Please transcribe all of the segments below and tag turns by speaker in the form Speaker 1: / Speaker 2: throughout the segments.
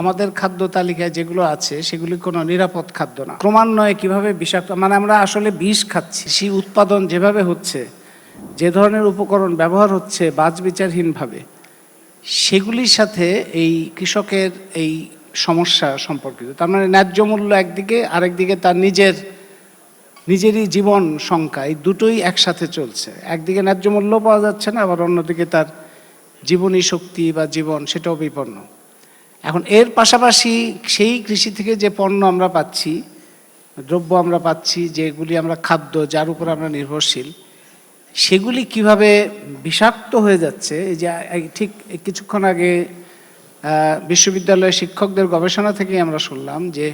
Speaker 1: আমাদের খাদ্য তালিকায় যেগুলো আছে, সেগুলি কোনো নিরাপদ খাদ্য না। ক্রমান্বয়ে কীভাবে বিষাক্ত মানে আমরা আসলে বিষ খাচ্ছি। সেই উৎপাদন যেভাবে হচ্ছে, যে ধরনের উপকরণ ব্যবহার হচ্ছে বাজবিচারহীনভাবে, সেগুলির সাথে এই কৃষকের এই সমস্যা সম্পর্কিত। তার মানে ন্যায্য মূল্য একদিকে আরেকদিকে তার নিজের, নিজেরই জীবন সংখ্যা, এই দুটোই একসাথে চলছে। একদিকে ন্যায্য মূল্য পাওয়া যাচ্ছে না, আবার অন্যদিকে তার জীবনী শক্তি বা জীবন, সেটাও বিপন্ন। এখন এর পাশাপাশি সেই কৃষি থেকে যে পণ্য আমরা পাচ্ছি, দ্রব্য আমরা পাচ্ছি, যেগুলি আমরা খাদ্য, যার উপর আমরা নির্ভরশীল, সেগুলি কীভাবে বিষাক্ত হয়ে যাচ্ছে? যে ঠিক কিছুক্ষণ আগে বিশ্ববিদ্যালয়ের শিক্ষকদের গবেষণা থেকে আমরা শুনলাম যে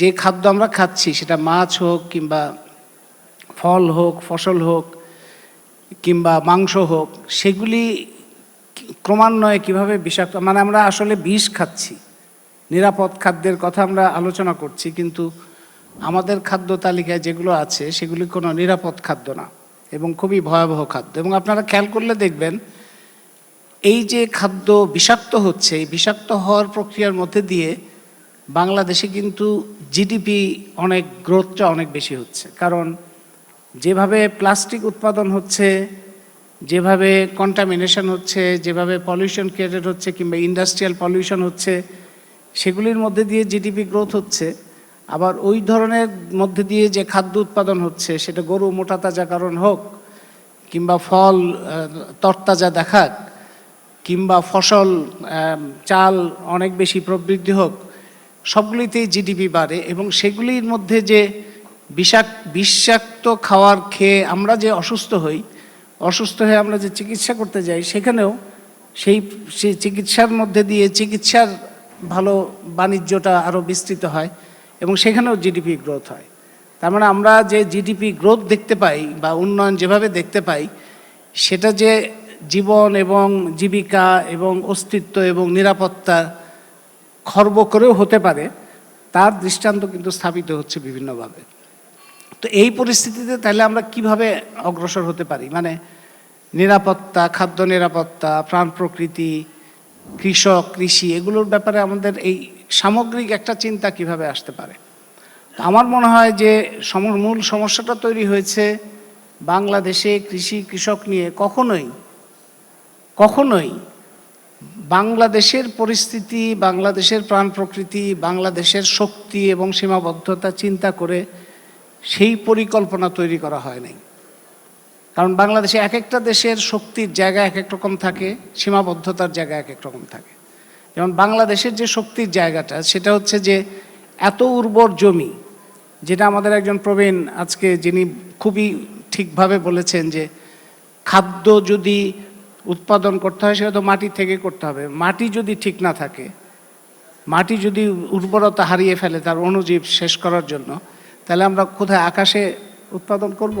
Speaker 1: যে খাদ্য আমরা খাচ্ছি, সেটা মাছ হোক কিংবা ফল হোক, ফসল হোক কিংবা মাংস হোক, সেগুলি ক্রমান্বয়ে কীভাবে বিষাক্ত মানে আমরা আসলে বিষ খাচ্ছি। নিরাপদ খাদ্যের কথা আমরা আলোচনা করছি, কিন্তু আমাদের খাদ্য তালিকায় যেগুলো আছে, সেগুলি কোনো নিরাপদ খাদ্য না এবং খুবই ভয়াবহ খাদ্য। এবং আপনারা খেয়াল করলে দেখবেন, এই যে খাদ্য বিষাক্ত হচ্ছে, এই বিষাক্ত হওয়ার প্রক্রিয়ার মধ্যে দিয়ে বাংলাদেশে কিন্তু জিডিপি অনেক গ্রোথটা অনেক বেশি হচ্ছে। কারণ যেভাবে প্লাস্টিক উৎপাদন হচ্ছে যেভাবে কন্টামিনেশন হচ্ছে, যেভাবে পলিউশন ক্রিয়েটেড হচ্ছে কিংবা ইন্ডাস্ট্রিয়াল পলিউশন হচ্ছে, সেগুলির মধ্যে দিয়ে জিডিপি গ্রোথ হচ্ছে। আবার ওই ধরনের মধ্যে দিয়ে যে খাদ্য উৎপাদন হচ্ছে, সেটা গরু, মোটা তাজা কারণ হোক, কিংবা ফল তরতাজা দেখাক, কিংবা ফসল চাল অনেক বেশি প্রবৃদ্ধি হোক, সবগুলিতেই জিডিপি বাড়ে এবং সেগুলির মধ্যে যে বিষাক, বিষাক্ত খাওয়ার খেয়ে আমরা যে অসুস্থ হই অসুস্থ হয়ে আমরা যে চিকিৎসা করতে যাই, সেখানেও সেই সেই চিকিৎসার মধ্যে দিয়ে চিকিৎসার ভালো বাণিজ্যটা আরও বিস্তৃত হয় এবং সেখানেও জিডিপি গ্রোথ হয়। তার মানে আমরা যে জিডিপি গ্রোথ দেখতে পাই বা উন্নয়ন যেভাবে দেখতে পাই, সেটা যে জীবন এবং জীবিকা এবং অস্তিত্ব এবং নিরাপত্তা খর্ব করেও হতে পারে, তার দৃষ্টান্ত কিন্তু স্থাপিত হচ্ছে বিভিন্নভাবে। তো এই পরিস্থিতিতে তাহলে আমরা কীভাবে অগ্রসর হতে পারি? মানে নিরাপত্তা, খাদ্য নিরাপত্তা, প্রাণ প্রকৃতি, কৃষক, কৃষি, এগুলোর ব্যাপারে আমাদের এই সামগ্রিক একটা চিন্তা কীভাবে আসতে পারে? আমার মনে হয় যে সম- মূল সমস্যাটা তৈরি হয়েছে বাংলাদেশে কৃষি, কৃষক নিয়ে কখনোই কখনোই বাংলাদেশের পরিস্থিতি, বাংলাদেশের প্রাণ প্রকৃতি, বাংলাদেশের শক্তি এবং সীমাবদ্ধতা চিন্তা করে সেই পরিকল্পনা তৈরি করা হয় নাই। কারণ বাংলাদেশে এক একটা দেশের শক্তির জায়গা এক এক রকম থাকে, সীমাবদ্ধতার জায়গা এক এক রকম থাকে। যেমন বাংলাদেশের যে শক্তির জায়গাটা, সেটা হচ্ছে যে এত উর্বর জমি, যেটা আমাদের একজন প্রবীণ আজকে যিনি খুবই ঠিকভাবে বলেছেন যে খাদ্য যদি উৎপাদন করতে হয়, সেটা তো মাটি থেকে করতে হবে। মাটি যদি ঠিক না থাকে, মাটি যদি উর্বরতা হারিয়ে ফেলে তার অণুজীব শেষ করার জন্য তাহলে আমরা কোথায় আকাশে উৎপাদন করব?